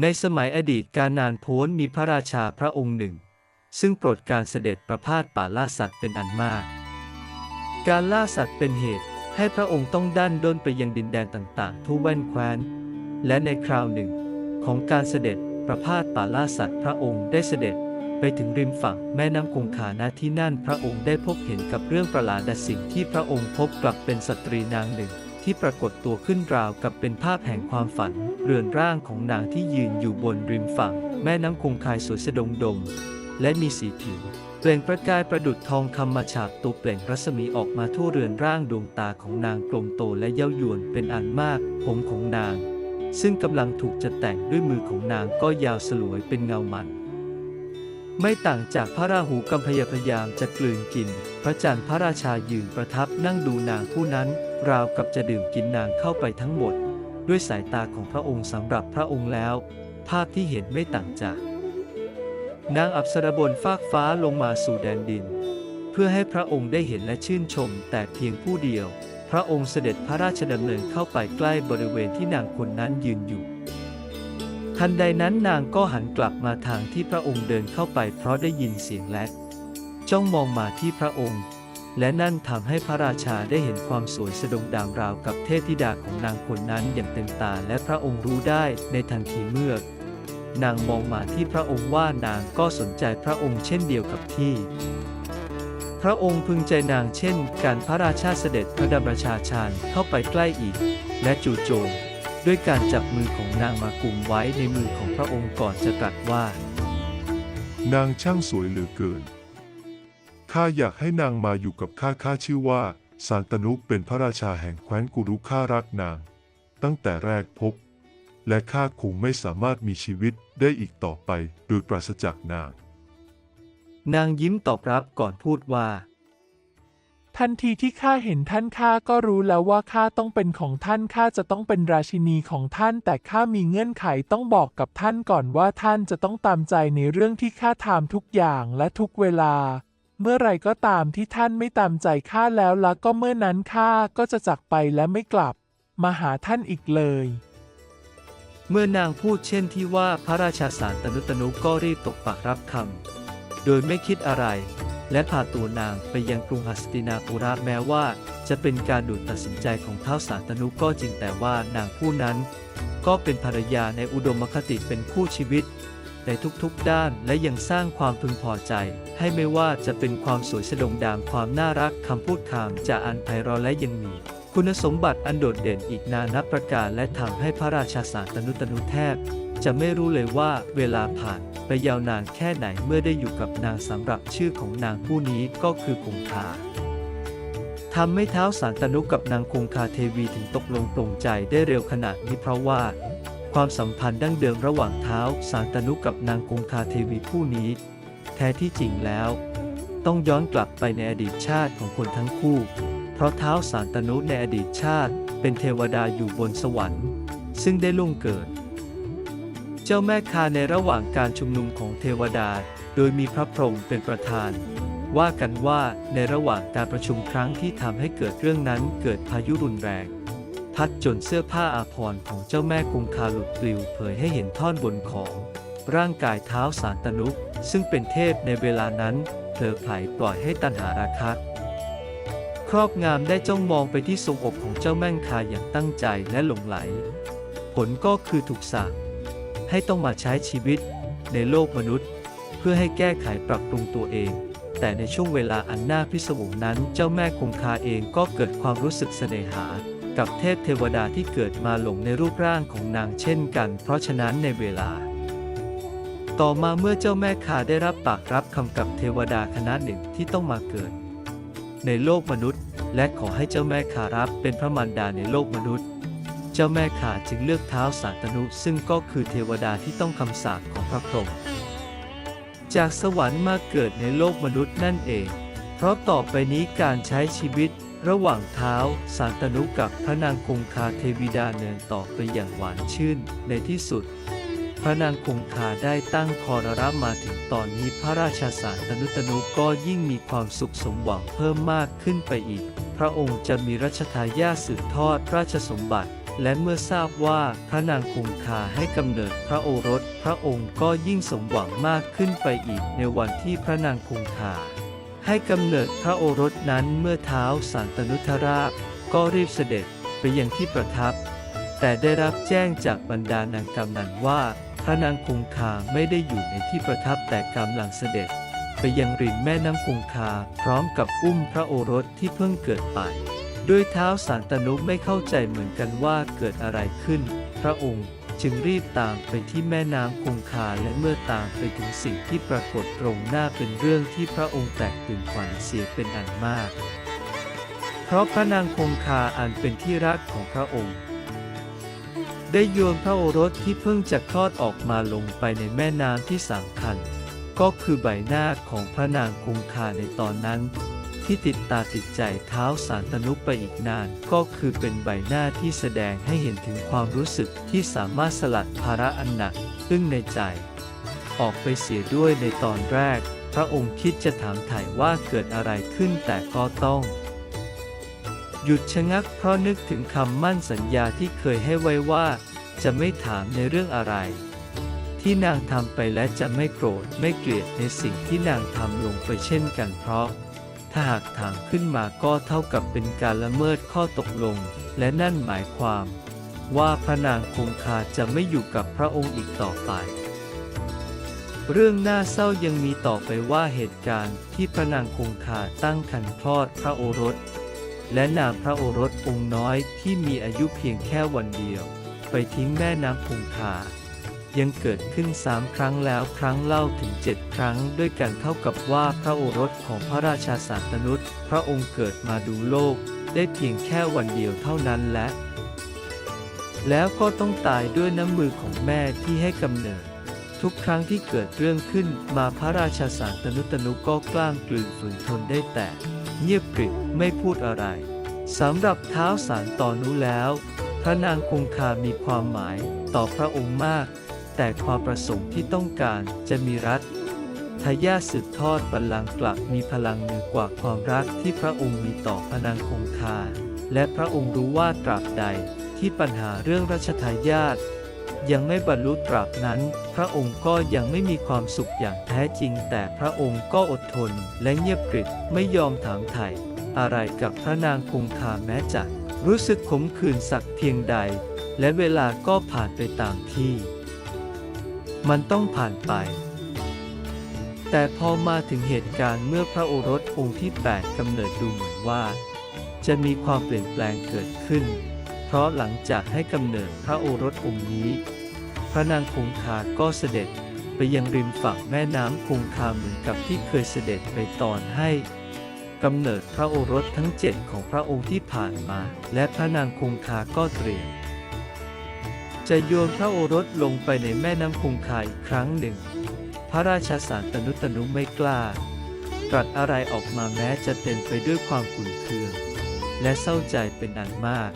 ในสมัยอดีตการนานโพ้นมีพระราชาพระองค์หนึ่ง ซึ่งโปรดการเสด็จประพาสป่าล่าสัตว์เป็นอันมาก การล่าสัตว์เป็นเหตุให้พระองค์ต้องดันด้นไปยังดินแดนต่างๆ ทั่วแว่นแคว้น และในคราวหนึ่ง ของการเสด็จประพาสป่าล่าสัตว์พระองค์ได้เสด็จไปถึงริมฝั่งแม่น้ำคงคาณที่นั่นพระองค์ได้พบเห็นกับเรื่องประหลาดสิ่งที่พระองค์พบกลับเป็นสตรีนางหนึ่ง ที่ปรากฏตัวขึ้นราวกับเป็นภาพแห่งความฝัน เรือนร่างของนางที่ยืนอยู่บนริมฝั่ง แม่น้ำคงคายสวยสะดงดง และมีสีผิว เปล่งประกายประดุจทองคำมาฉาบตัวเปล่งรัศมีออกมาทั่วเรือนร่างดวงตาของนางกลมโตและเย้ายวนเป็นอันมาก ผมของนาง ซึ่งกำลังถูกจัดแต่งด้วยมือของนางก็ยาวสลวยเป็นเงามัน ไม่ต่างจากพระราหูกำพยพยายามจะกลืนกิน พระจันทร์พระราชายืนประทับนั่งดูนางผู้นั้น ราวกับจะดื่มกินนางเข้าไปทั้งหมด ด้วยสายตาของพระองค์สำหรับพระองค์แล้ว ภาพที่เห็นไม่ต่างจาก นางอัปสรบนฟากฟ้าลงมาสู่แดนดิน เพื่อให้พระองค์ได้เห็นและชื่นชม แต่เพียงผู้เดียว พระองค์เสด็จพระราชดำเนินเข้าไปใกล้บริเวณที่นางคนนั้นยืนอยู่ ทันใดนั้นนางก็หันกลับมาทางที่พระองค์เดินเข้าไปเพราะได้ยินเสียงและ จ้องมองมาที่พระองค์ และนั่นทำให้พระราชาได้เห็นความสวยสะดงดามราวกับเทพธิดาของนางคนนั้นอย่างเต็มตาและพระองค์รู้ได้ในทันทีเมื่อนางมองมาที่พระองค์ว่านางก็สนใจพระองค์เช่นเดียวกับที่ พระองค์พึงใจนางเช่น การพระราชาเสด็จพระดำราชาชาญเข้าไปใกล้อีก และจู่โจม ด้วยการจับมือของนางมากุมไว้ในมือของพระองค์ก่อนจะตรัสว่า นางช่างสวยเหลือเกิน ข้าอยากให้นางมาอยู่กับข้าข้าชื่อว่า สานตนุเป็นพระราชาแห่งแคว้นกุรุข้ารักนาง ตั้งแต่แรกพบ และข้าคงไม่สามารถมีชีวิตได้อีกต่อไปโดยปราศจากนาง นางยิ้มตอบรับก่อนพูดว่า ทันทีที่ข้าเห็นท่านข้าก็รู้แล้วว่าข้าต้องเป็นของท่านข้าจะต้องเป็นราชินีของท่าน แต่ข้ามีเงื่อนไขต้องบอกกับท่านก่อนว่าท่านจะต้องตามใจในเรื่องที่ข้าทำทุกอย่างและทุกเวลา เมื่อไรก็ตามที่ท่านไม่ตามใจข้าแล้วละก็เมื่อนั้นข้าก็จะจากไปและไม่กลับ มาหาท่านอีกเลย เมื่อนางพูดเช่นที่ว่าพระราชาสารตนุตนุก็รีบตกปากรับคำโดยไม่คิดอะไร และพาตัวนางไปยังกรุงหัสตินาปุระแม้ว่า จะเป็นการดูดตัดสินใจของเท้าวสารตนุก็จริงแต่ว่านางผู้นั้น ก็เป็นภรรยาในอุดมคติเป็นคู่ชีวิต ในทุกๆด้านและยังสร้างความพึงพอใจ ให้ไม่ว่าจะเป็นความสวยสดงดามความน่ารักคำพูดคำจะอันไพเราะและยังมีคุณสมบัติอันโดดเด่นอีกนานับประการและทำให้พระราชาสารตนุตนุแทบ จะไม่รู้เลยว่าเวลาผ่านไปยาวนานแค่ไหนเมื่อได้อยู่กับนางสำหรับชื่อของนางผู้นี้ก็คือคงคาทำให้เท้าสารตนุกับนางคงคาเทวีถึงตกลงปลงใจได้เร็วขนาดนี้เพราะว่า ความสัมพันธ์ดั้งเดิมระหว่างเท้าสารตนุกับนางคงคาเทวีผู้นี้ แท้ที่จริงแล้ว ต้องย้อนกลับไปในอดีตชาติของคนทั้งคู่ เพราะเท้าสารตนุในอดีตชาติ เป็นเทวดาอยู่บนสวรรค์ ซึ่งได้ล่วงเกิด จ้าแม่คาในระหว่างการชุมนุมของเทวดา โดยมีพระพรหมเป็นประธาน ว่ากันว่าในระหว่างการประชุมครั้งที่ทำให้เกิดเรื่องนั้นเกิดพายุรุนแรง พัดจนเสื้อผ้าอาภรณ์ของเจ้าแม่คงคาหลุดปลิวเผยให้เห็นท่อนบนของร่างกายเท้าสารตนุซึ่งเป็นเทพในเวลานั้นเผลอไผลปล่อยให้ตัณหาราคะครอบงามได้จ้องมองไปที่ทรงอกของเจ้าแม่คาอย่างตั้งใจและหลงไหล ผลก็คือถูกสั่ง ให้ต้องมาใช้ชีวิตในโลกมนุษย์ เพื่อให้แก้ไขปรับปรุงตัวเอง แต่ในช่วงเวลาอันน่าพิศวงนั้น เจ้าแม่คงคาเองก็เกิดความรู้สึกเสน่หา กับเทพเทวดาที่เกิดมาหลงในรูปร่างของนางเช่นกัน เพราะฉะนั้นในเวลา ต่อมาเมื่อเจ้าแม่คาได้รับปากรับคำกับเทวดาคณะหนึ่งที่ต้องมาเกิด ในโลกมนุษย์ และขอให้เจ้าแม่คารับเป็นพระมารดาในโลกมนุษย์ เจ้าแม่คาจึงเลือกเท้าสาตนุซึ่งก็คือเทวดาที่ต้องคำสาปของพระพรหมจากสวรรค์มาเกิดในโลกมนุษย์นั่นเอง เพราะต่อไปนี้การใช้ชีวิตระหว่างเท้าสาตนุกับพระนางคงคาเทวีดาเนินต่อไปอย่างหวานชื่นในที่สุด พระนางคงคาได้ตั้งคอรรับมาถึงตอนนี้พระราชาสารตนุตนุก็ยิ่งมีความสุขสมหวังเพิ่มมากขึ้นไปอีก พระองค์จะมีรัชทายาทสืบทอดราชสมบัติ และเมื่อทราบว่าพระนางคงคาให้กำเนิดพระโอรส พระองค์ก็ยิ่งสมหวังมากขึ้นไปอีกในวันที่พระนางคงคาให้กำเนิดพระโอรสนั้นเมื่อเท้าสันตนุทราชก็รีบเสด็จไปยังที่ประทับ แต่ได้รับแจ้งจากบรรดานางกำนันว่า พระนางคงคาไม่ได้อยู่ในที่ประทับแต่กำลังเสด็จ ไปยังริมแม่น้ำคงคาพร้อมกับอุ้มพระโอรสที่เพิ่งเกิดไป ด้วยเท้าสันตนุไม่เข้าใจเหมือนกันว่าเกิดอะไรขึ้น พระองค์จึงรีบตามไปที่แม่น้ำคงคาและเมื่อตามไปถึงสิ่งที่ปรากฏตรงหน้าเป็นเรื่องที่พระองค์แตกตื่นขวัญเสียเป็นอันมาก เพราะพระนางคงคาอันเป็นที่รักของพระองค์ ได้โยนพระโอรสที่เพิ่งจะคลอดออกมาลงไปในแม่น้ำที่สำคัญ ก็คือใบหน้าของพระนางคงคาในตอนนั้น ที่ติดตาติดใจเท้าสารตนุไปอีกนาน ก็คือเป็นใบหน้าที่แสดงให้เห็นถึงความรู้สึกที่สามารถสลัดภาระอันหนักซึ่งในใจ ออกไปเสียด้วยในตอนแรก พระองค์คิดจะถามถ่ายว่าเกิดอะไรขึ้นแต่ก็ต้องหยุดชะงักเพราะนึกถึงคำมั่นสัญญาที่เคยให้ไว้ว่า จะไม่ถามในเรื่องอะไร ที่นางทำไปและจะไม่โกรธไม่เกลียดในสิ่งที่นางทำลงไปเช่นกันเพราะ ถ้าหากถามขึ้นมาก็เท่ากับเป็นการละเมิดข้อตกลง และนั่นหมายความ ว่าพระนางคงคาจะไม่อยู่กับพระองค์อีกต่อไปเรื่องน่าเศร้ายังมีต่อไปว่าเหตุการณ์ที่พระนางคงคาตั้งครรภ์คลอดพระโอรส และนามพระโอรสองค์น้อยที่มีอายุเพียงแค่วันเดียว ไปทิ้งแม่น้ำคงคา ยังเกิดขึ้นสามครั้งแล้วครั้งเล่าถึงเจ็ดครั้งด้วยกันเท่ากับว่าพระโอรสของพระราชาสารนุษพระองค์เกิดมาดูโลก ได้เพียงแค่วันเดียวเท่านั้นและ แล้วก็ต้องตายด้วยน้ำมือของแม่ที่ให้กำเนิด ทุกครั้งที่เกิดเรื่องขึ้นมาพระราชาสารตนุตนุก็กล้ามกลืนฝืนทนได้แต่ เงียบกริบไม่พูดอะไรสำหรับเท้าสารตอนนู้แล้ว พระนางคงคามีความหมายต่อพระองค์มาก แต่ความประสงค์ที่ต้องการจะมีรัฐทายาทสืบทอดบัลลังก์กลับมีพลังเหนือกว่าความรักที่พระองค์มีต่อพระนางคงคา และพระองค์รู้ว่าตราบใดที่ปัญหาเรื่องรัชทายาทยังไม่บรรลุตราบนั้น พระองค์ก็ยังไม่มีความสุขอย่างแท้จริง แต่พระองค์ก็อดทนและเงียบกริบไม่ยอมถามไถ่อะไรกับพระนางคงคาแม้จะรู้สึกขมขื่นสักเพียงใด และเวลาก็ผ่านไปตามที่ มันต้องผ่านไป แต่พอมาถึงเหตุการณ์เมื่อพระโอรสองค์ที่แปดกำเนิดดูเหมือนว่า จะมีความเปลี่ยนแปลงเกิดขึ้น เพราะหลังจากให้กำเนิดพระโอรสองค์นี้ พระนางคงคาก็เสด็จไปยังริมฝั่งแม่น้ำคงคาเหมือนกับที่เคยเสด็จไปตอนให้กำเนิดพระโอรสทั้งเจ็ดของพระองค์ที่ผ่านมา และพระนางคงคาก็เตรียม จะโยนพระโอรสลงไปในแม่น้ำคงคาอีกครั้งหนึ่ง พระราชาสารตนุตนุไม่กล้า ตรัสอะไรออกมาแม้จะเต็มไปด้วยความขุ่นเคือง และเศร้าใจเป็นอันมาก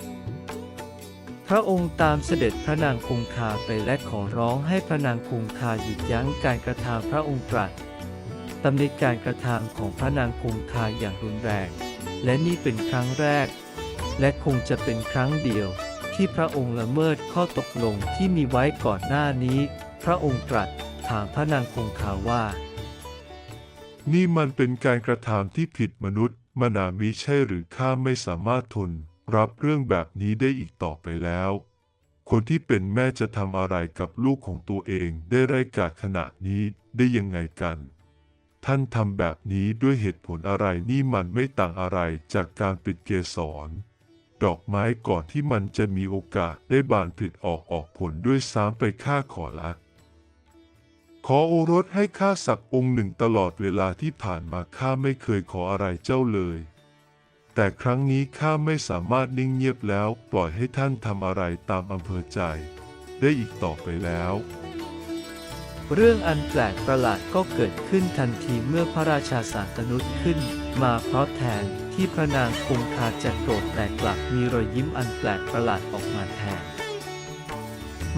พระองค์ตามเสด็จพระนางคงคาไปและขอร้องให้พระนางคงคาหยุดยั้งการกระทำพระองค์ตรัสตำหนิการกระทำของพระนางคงคาอย่างรุนแรง และนี่เป็นครั้งแรก และคงจะเป็นครั้งเดียว ที่พระองค์ละเมิดข้อตกลงที่มีไว้ก่อนหน้านี้ พระองค์ตรัสถามพระนางคงคาว่า นี่มันเป็นการกระทำที่ผิดมนุษย์มนามิใช่หรือข้าไม่สามารถทนรับเรื่องแบบนี้ได้อีกต่อไปแล้ว คนที่เป็นแม่จะทำอะไรกับลูกของตัวเองได้ไร้กาขนาดนี้ได้ยังไงกัน ท่านทำแบบนี้ด้วยเหตุผลอะไรนี่มันไม่ต่างอะไรจากการปิดเกสร ดอกไม้ก่อนที่มันจะมีโอกาสได้บานผลิออกออกผลด้วยซ้ำไปข้าขอละขอโอรสให้ข้าสักองค์หนึ่งตลอดเวลาที่ผ่านมาข้าไม่เคยขออะไรเจ้าเลย แต่ครั้งนี้ข้าไม่สามารถนิ่งเงียบแล้ว ปล่อยให้ท่านทำอะไรตามอำเภอใจ ได้อีกต่อไปแล้ว เรื่องอันแปลกประหลาดก็เกิดขึ้นทันทีเมื่อพระราชาสารตนุษขึ้น มาเพราะแทน ที่พระนางคงคาจะโกรธแต่กลับมีรอยยิ้มอันแปลกประหลาดออกมาแทน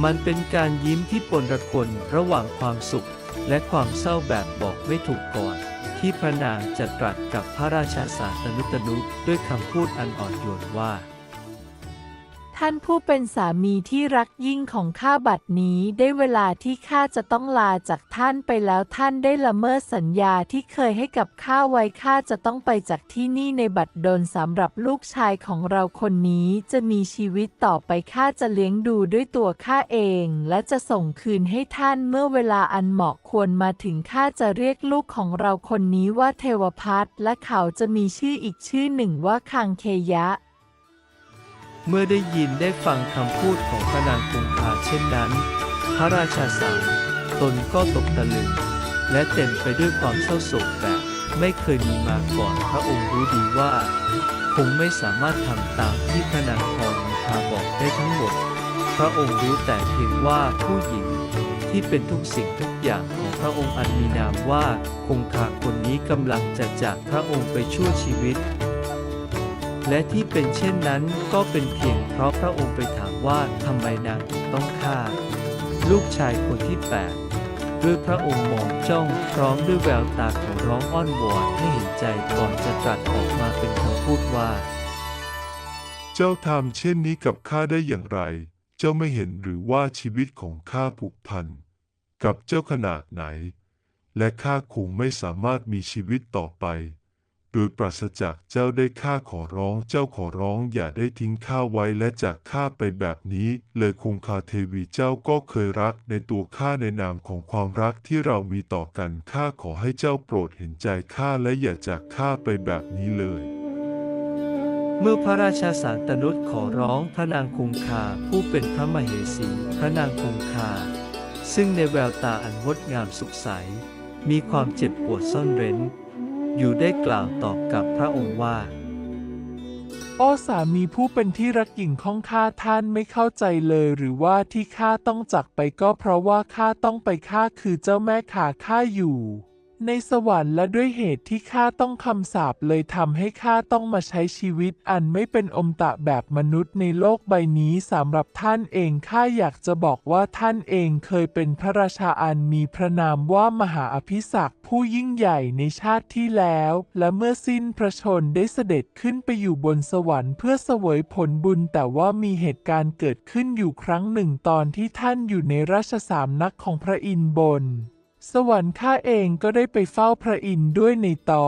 มันเป็นการยิ้มที่ปนระคนระหว่างความสุข และความเศร้าแบบบอกไม่ถูกก่อน ที่พระนางจะตรัสกับพระราชาสารตนุตนุด้วยคำพูดอันอ่อนโยนว่า ท่านผู้เป็นสามีที่รักยิ่งของข้าบัดนี้ได้เวลาที่ข้าจะต้องลาจากท่านไปแล้วท่านได้ละเมิดสัญญาที่เคยให้กับข้าไว้ข้าจะต้องไปจากที่นี่ในบัดดลสำหรับลูกชายของเราคนนี้จะมีชีวิตต่อไปข้าจะเลี้ยงดูด้วยตัวข้าเอง และจะส่งคืนให้ท่านเมื่อเวลาอันเหมาะควรมาถึงข้าจะเรียกลูกของเราคนนี้ว่าเทวพัทและเขาจะมีชื่ออีกชื่อหนึ่งว่าคังเคยะ เมื่อได้ยินได้ฟังคำพูดของพระนางคงคาเช่นนั้น พระราชาสารตนก็ตกตะลึง และเต็มไปด้วยความเศร้าโศกแบบไม่เคยมีมาก่อนพระองค์รู้ดีว่า คงไม่สามารถทำตามที่พระนางพรมิคาบอกได้ทั้งหมด พระองค์รู้แต่เพียงว่าผู้หญิงที่เป็นทุกสิ่งทุกอย่างของพระองค์อันมีนามว่าคงคาคนนี้กำลังจะจากพระองค์ไปชั่วชีวิต และที่เป็นเช่นนั้นก็เป็นเพียงเพราะพระองค์ไปถามว่าทำไมนางถึงต้องฆ่า ลูกชายคนที่แปดด้วยพระองค์มองจ้องพร้อมด้วยแววตาของร้องอ้อนวอนให้เห็นใจก่อนจะตรัสออกมาเป็นคำพูดว่า เจ้าทำเช่นนี้กับข้าได้อย่างไร เจ้าไม่เห็นหรือว่าชีวิตของข้าผูกพันกับเจ้าขนาดไหน และข้าคงไม่สามารถมีชีวิตต่อไป โดยปราศจากเจ้าได้ข้าขอร้อง เจ้าขอร้องอย่าได้ทิ้งข้าไว้และจากข้าไปแบบนี้ เลยคงคาเทวีเจ้าก็เคยรักในตัวข้าในนามของความรักที่เรามีต่อกันข้าขอให้เจ้าโปรดเห็นใจข้าและอย่าจากข้าไปแบบนี้เลย เมื่อพระราชาสารตนุษขอร้องพระนางคงคาผู้เป็นพระมเหสี พระนางคงคา ซึ่งในแววตาอันงดงามสุขใส มีความเจ็บปวดซ่อนเร้น อยู่ได้กล่าวตอบกับพระองค์ว่า โอ้สามีผู้เป็นที่รักหญิงของข้าท่านไม่เข้าใจเลยหรือว่าที่ข้าต้องจากไปก็เพราะว่าข้าต้องไปข้าคือเจ้าแม่ขาข้าอยู่ ในสวรรค์และด้วยเหตุที่ข้าต้องคำสาปเลยทำให้ข้าต้องมาใช้ชีวิตอันไม่เป็นอมตะแบบมนุษย์ในโลกใบนี้สำหรับท่านเองข้าอยากจะบอกว่าท่านเองเคยเป็นพระราชาอันมีพระนามว่ามหาอภิศักษ์ผู้ยิ่งใหญ่ในชาติที่แล้ว และเมื่อสิ้นพระชนได้เสด็จขึ้นไปอยู่บนสวรรค์เพื่อเสวยผลบุญ แต่ว่ามีเหตุการณ์เกิดขึ้นอยู่ครั้งหนึ่งตอนที่ท่านอยู่ในราชสามนักของพระอินทร์บน สวรรค์ข้าเองก็ได้ไปเฝ้าพระอินทร์ด้วยในต่อ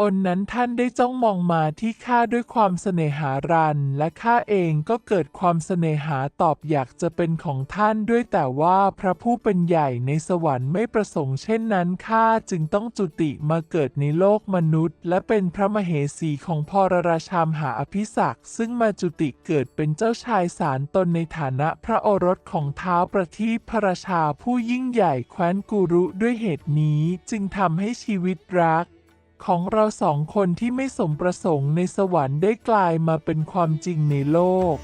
อนนั้นท่านได้จ้องมองมาที่ข้าด้วยความเสน่หารัน และข้าเองก็เกิดความเสน่หาตอบอยากจะเป็นของท่านด้วยแต่ว่าพระผู้เป็นใหญ่ในสวรรค์ไม่ประสงค์เช่นนั้นข้าจึงต้องจุติมาเกิดในโลกมนุษย์ และเป็นพระมเหสีของพรราชามหาอภิศักซึ่งมาจุติเกิดเป็นเจ้าชายสารตนในฐานะพระโอรสของเท้าวประทีปพระราชาผู้ยิ่งใหญ่แคว้นกุรุด้วยเหตุนี้จึงทำให้ชีวิตรัก ของเราสองคนที่ไม่สมประสงค์ในสวรรค์ได้กลายมาเป็นความจริงในโลก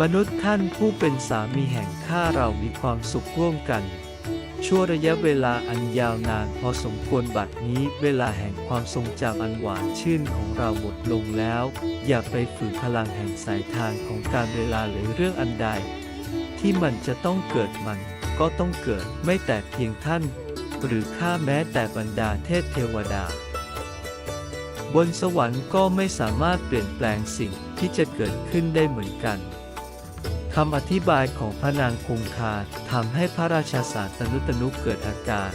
มนุษย์ท่านผู้เป็นสามีแห่งข้าเรามีความสุขร่วมกัน ชั่วระยะเวลาอันยาวนานพอสมควรบัดนี้เวลาแห่งความทรงจำอันหวานชื่นของเราหมดลงแล้ว อย่าไปฝืนพลังแห่งสายทานของการเวลาหรือเรื่องอันใด ที่มันจะต้องเกิดมันก็ต้องเกิดไม่แต่เพียงท่าน หรือข้าแม้แต่บรรดาเทพเทวดา บนสวรรค์ก็ไม่สามารถเปลี่ยนแปลงสิ่งที่จะเกิดขึ้นได้เหมือนกันคำอธิบายของพระนางคงคาทำให้พระราชาสารตนุตนุเกิดอาการ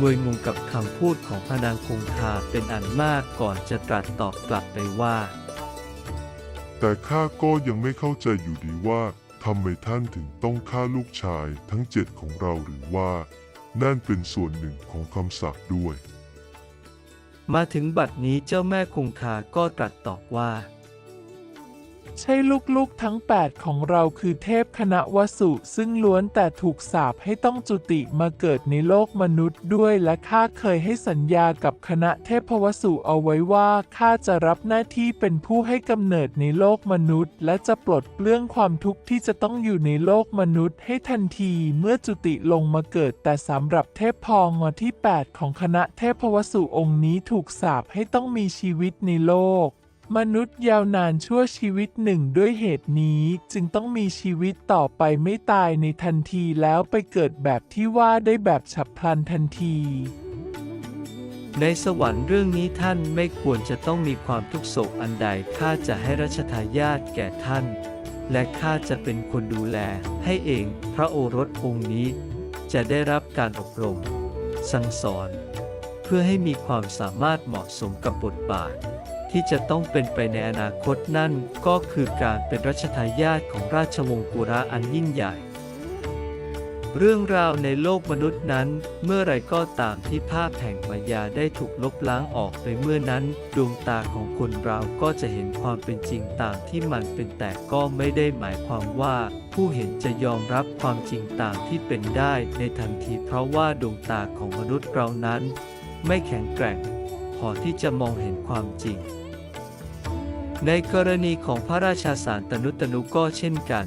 งวยงงกับคำพูดของพระนางคงคาเป็นอันมากก่อนจะตรัสตอบกลับไปว่า แต่ข้าก็ยังไม่เข้าใจอยู่ดีว่าทำไมท่านถึงต้องฆ่าลูกชายทั้งเจ็ดของเราหรือว่า นั่นเป็นส่วนหนึ่งของคำสาปด้วย มาถึงบัดนี้เจ้าแม่คงคาก็ตรัสตอบว่า ใช่ลูกๆทั้ง 8 ของเราคือเทพคณะวสุ ซึ่งล้วนแต่ถูกสาปให้ต้องจุติมาเกิดในโลกมนุษย์ด้วยและข้าเคยให้สัญญากับคณะเทพวสุเอาไว้ว่าข้าจะรับหน้าที่เป็นผู้ให้กำเนิดในโลกมนุษย์ และจะปลดเปลื้องความทุกข์ที่จะต้องอยู่ในโลกมนุษย์ ให้ทันทีเมื่อจุติลงมาเกิด แต่สำหรับเทพพองอที่ 8 ของคณะเทพวสุองค์นี้ถูกสาปให้ต้องมีชีวิตในโลก มนุษย์ยาวนานชั่วชีวิตหนึ่งด้วยเหตุนี้จึงต้องมีชีวิตต่อไปไม่ตายในทันทีแล้วไปเกิดแบบที่ว่าได้แบบฉับพลันทันที ในสวรรค์เรื่องนี้ท่านไม่ควรจะต้องมีความทุกโศกอันใดข้าจะให้รัชทายาทแก่ท่าน และข้าจะเป็นคนดูแลให้เองพระโอรสองค์นี้ จะได้รับการอบรม สั่งสอน เพื่อให้มีความสามารถเหมาะสมกับบทบาท ที่จะต้องเป็นไปในอนาคตนั่นก็คือการเป็นรัชทายาทของราชวงศ์กุระอันยิ่งใหญ่ เรื่องราวในโลกมนุษย์นั้น เมื่อไรก็ตามที่ภาพแห่งมายาได้ถูกลบล้างออกไปเมื่อนั้น ดวงตาของคนเราก็จะเห็นความเป็นจริงตามที่มันเป็นแต่ก็ไม่ได้หมายความว่า ผู้เห็นจะยอมรับความจริงตามที่เป็นได้ในทันทีเพราะว่าดวงตาของมนุษย์เรานั้น ไม่แข็งแกร่งพอที่จะมองเห็นความจริง ในกรณีของพระราชาสารตนุตนุก็เช่นกัน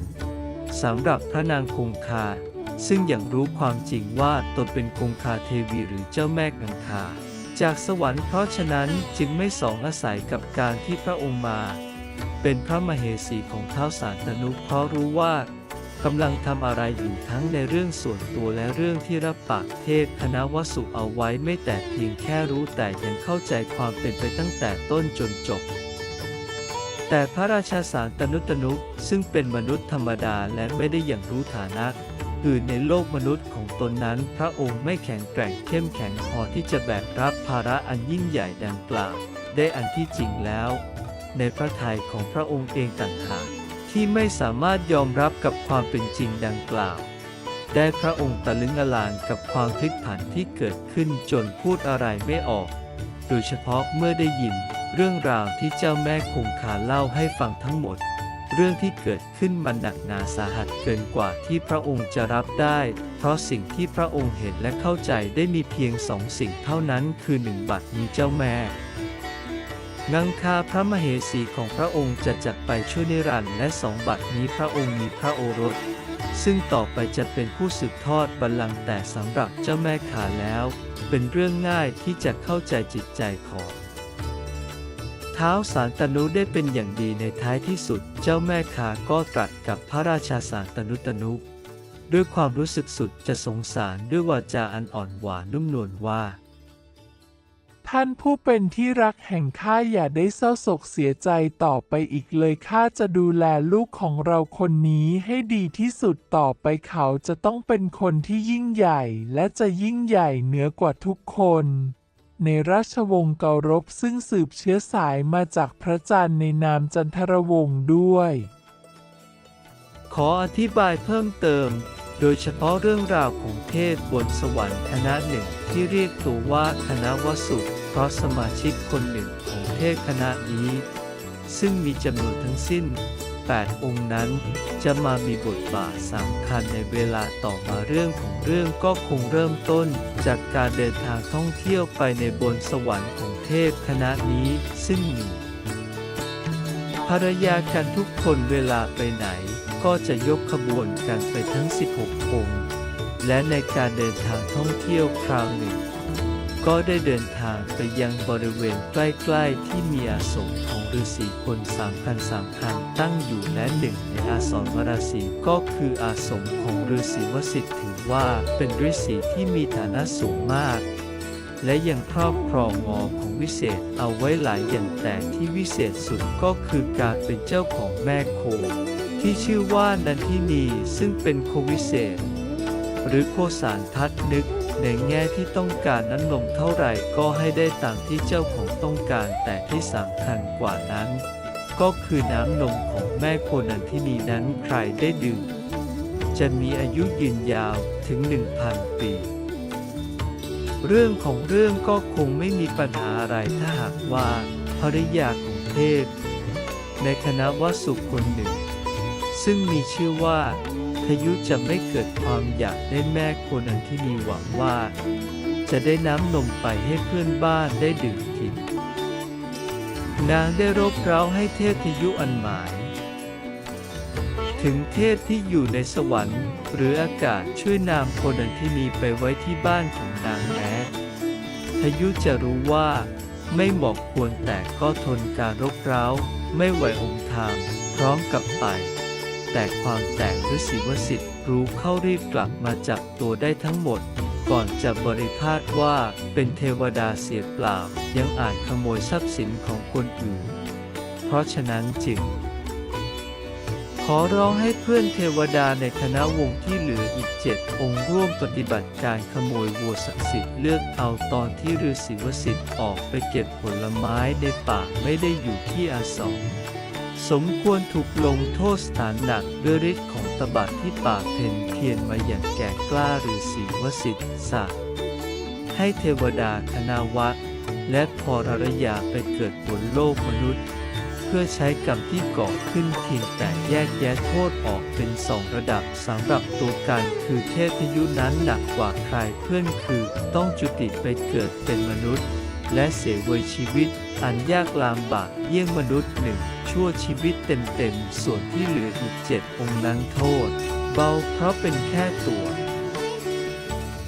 สำหรับพระนางคงคา ซึ่งอยังรู้ความจริงว่าตนเป็นคงคาเทวีหรือเจ้าแม่กังคา จากสวรรค์เพราะฉะนั้นจึงไม่สองอาศัยกับการที่พระองค์มา เป็นพระมเหสีของเท้าวสารตนุเพราะรู้ว่ากำลังทำอะไรอยู่ทั้งในเรื่องส่วนตัวและเรื่องที่รับปากเทพคณะวสุเอาไว้ไม่แต่เพียงแค่รู้แต่ยังเข้าใจความเป็นไปตั้งแต่ต้นจนจบ แต่พระราชาสารตนุตนุซึ่งเป็นมนุษย์ธรรมดาและไม่ได้อย่างรู้ฐานะอื่นในโลกมนุษย์ของตนนั้น พระองค์ไม่แข็งแกร่งเข้มแข็งพอที่จะแบกรับภาระอันยิ่งใหญ่ดังกล่าว ได้อันที่จริงแล้ว ในพระทัยของพระองค์เองต่างหากที่ไม่สามารถยอมรับกับความเป็นจริงดังกล่าว ได้พระองค์ตะลึงอลานกับความพลิกผันที่เกิดขึ้นจนพูดอะไรไม่ออก โดยเฉพาะเมื่อได้ยิน เรื่องราวที่เจ้าแม่คงคาเล่าให้ฟังทั้งหมด เรื่องที่เกิดขึ้นมันหนักหนาสาหัสเกินกว่าที่พระองค์จะรับได้ เพราะสิ่งที่พระองค์เห็นและเข้าใจได้มีเพียงสองสิ่งเท่านั้นคือหนึ่งบัดนี้เจ้าแม่งังคาพระมเหสีของพระองค์จะจักไปช่วยนิรันดร์และสองบัดนี้พระองค์มีพระโอรส ซึ่งต่อไปจะเป็นผู้สืบทอดบัลลังก์แต่สำหรับเจ้าแม่ขาแล้ว เป็นเรื่องง่ายที่จะเข้าใจจิตใจของ ท้าวสารตนุได้เป็นอย่างดีในท้ายที่สุด เจ้าแม่ขาก็ตรัสกับพระราชาสารตนุตนุด้วยความรู้สึกสุดจะสงสารด้วยวาจาอันอ่อนหวานนุ่มนวลว่า ท่านผู้เป็นที่รักแห่งข้าอย่าได้เศร้าโศกเสียใจต่อไปอีกเลยข้าจะดูแลลูกของเราคนนี้ให้ดีที่สุดต่อไปเขาจะต้องเป็นคนที่ยิ่งใหญ่ และจะยิ่งใหญ่เหนือกว่าทุกคน ในราชวงศ์เการบซึ่งสืบเชื้อสายมาจากพระจันทร์ในนามจันทรวงศ์ด้วย ขออธิบายเพิ่มเติม โดยเฉพาะเรื่องราวของเทพบนสวรรค์คณะหนึ่งที่เรียกตัวว่าคณะวสุเพราะสมาชิกคนหนึ่งของเทพคณะนี้ ซึ่งมีจำนวนทั้งสิ้น 8 องค์นั้น จะมามีบทบาทสำคัญในเวลาต่อมาเรื่องของเรื่องก็คงเริ่มต้น จากการเดินทางท่องเที่ยวไปในบนสวรรค์ของเทพคณะนี้ซึ่งมีภรรยากันทุกคนเวลาไปไหน ก็จะยกขบวนกันไปทั้ง 16 องค์ และในการเดินทางท่องเที่ยวคราวหนึ่ง ก็ได้เดินทางไปยังบริเวณใกล้ๆ ที่มีอาสมของฤาษีคนสามพันสามพันตั้งอยู่และหนึ่งในอาสมวราศีก็คืออาสมของฤาษีวสิทธิ์ถือว่าเป็นฤาษีที่มีฐานะสูงมากและยังครอบครองงอของวิเศษเอาไว้หลายอย่างแต่ที่วิเศษสุดก็คือการเป็นเจ้าของแม่โค ที่ชื่อว่านันทินีซึ่งเป็นโควิเศษ หรือโคสารทัดนึก ในแง่ที่ต้องการน้ำนมเท่าไหร่ก็ให้ได้ตามที่เจ้าของต้องการแต่ที่สำคัญกว่านั้น ก็คือน้ำนมของแม่โคนันทินีนั้นใครได้ดื่มจะมีอายุยืนยาวถึง 1,000 ปี เรื่องของเรื่องก็คงไม่มีปัญหาอะไรถ้าหากว่าภริยาของเทพ ในคณะวสุคนหนึ่ง ซึ่งมีชื่อว่า ทยุจะไม่เกิดความอยากได้แม่โคนันที่มีหวังว่า จะได้น้ำนมไปให้เพื่อนบ้านได้ดื่มกิน นางได้รบเร้าให้เทพทยุอันหมาย ถึงเทพที่อยู่ในสวรรค์ หรืออากาศช่วยนามโคนันที่มีไปไว้ที่บ้านของนางแม้ทยุจะรู้ว่า ไม่เหมาะควรแต่ก็ทนการรบเร้า ไม่ไหวองค์ทามพร้อมกับไป แต่ความแตกฤาษีวสิทธิ์รู้เข้ารีบกลับมาจับตัวได้ทั้งหมด ก่อนจะบริพาทว่าเป็นเทวดาเสียเปล่า ยังอาจขโมยทรัพย์สินของคนอื่น เพราะฉะนั้นจึง ขอร้องให้เพื่อนเทวดาในคณะวงที่เหลืออีกเจ็ดองค์ร่วมปฏิบัติการขโมยวัวศักดิ์สิทธิ์เลือกเอาตอนที่ฤาษีวสิทธิ์ออกไปเก็บผลไม้ในป่าไม่ได้อยู่ที่อาสม สมควรถูกลงโทษสถานหนักด้วยฤทธิ์ของตบะที่ป่าเพนเพียนมาอย่างแก่กล้าฤาษีวสิทธิ์สักให้เทวดาคณาวะและพรรยาไปเกิดบนโลกมนุษย์ เพื่อใช้กรรมที่ก่อขึ้นเพียงแต่แยกแยะโทษออกเป็นสองระดับสำหรับตัวการคือเทพยุนั้นหนักกว่าใครเพื่อนคือต้องจุติไปเกิดเป็นมนุษย์ และเสียเวยชีวิตอันยากลำบากเยี่ยงมนุษย์หนึ่ง ชั่วชีวิตเต็มๆ ส่วนที่เหลืออีกเจ็ดองค์นั้นโทษ เบาเพราะเป็นแค่ตัว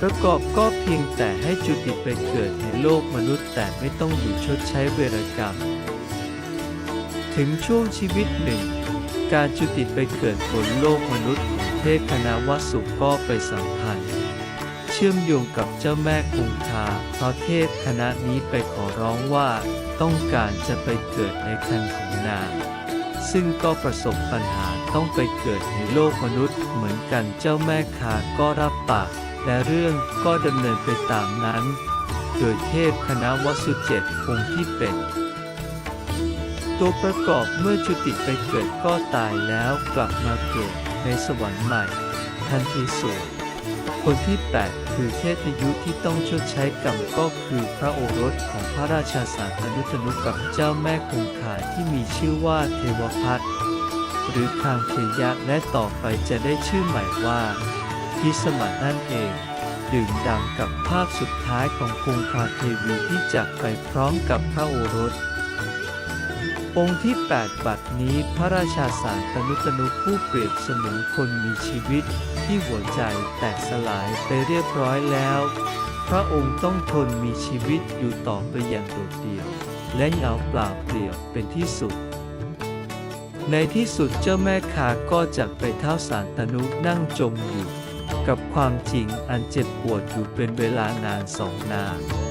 ประกอบก็เพียงแต่ให้จุติไปเกิดในโลกมนุษย์แต่ไม่ต้องอยู่ชดใช้เวรกรรม ถึงช่วงชีวิตหนึ่ง การจุติไปเกิดบนโลกมนุษย์ของเทพคณะวสุก็ไปสัมพันธ์ เชื่อมโยงกับเจ้าแม่คงคาเพราะเทพคณะนี้ไปขอร้องว่า ต้องการจะไปเกิดในคันของนาง ซึ่งก็ประสบปัญหาต้องไปเกิดในโลกมนุษย์เหมือนกันเจ้าแม่คาก็รับปาก และเรื่องก็ดำเนินไปตามนั้น โดยเทพคณะวสุเจ็ดองค์ที่เป็นตัวประกอบเมื่อจุติไปเกิดก็ตายแล้วกลับมาเกิดในสวรรค์ใหม่ ทันทีส่วน คนที่ 8 คือเทพยุที่ต้องชดใช้กรรมก็คือพระโอรสของพระราชาสารนุตนุกับเจ้าแม่คงคาที่มีชื่อว่าเทวพัฒหรือคางเทยะและต่อไปจะได้ชื่อใหม่ว่าพิสมัตนั่นเองดื่มด่ำกับภาพสุดท้ายของคงคาเทวีที่จากไปพร้อมกับพระโอรส องค์ที่ 8 บัดนี้พระราชาสารตนุตนุผู้เปรียบเสมือนคนมีชีวิต ที่หัวใจแตกสลายไปเรียบร้อยแล้ว พระองค์ต้องทนมีชีวิตอยู่ต่อไปอย่างโดดเดี่ยว และเหงาเปล่าเปลี่ยวเป็นที่สุด ในที่สุดเจ้าแม่คาก็จากไปเท้าสารตนุนั่งจมอยู่ กับความจริงอันเจ็บปวดอยู่เป็นเวลานานสองนาน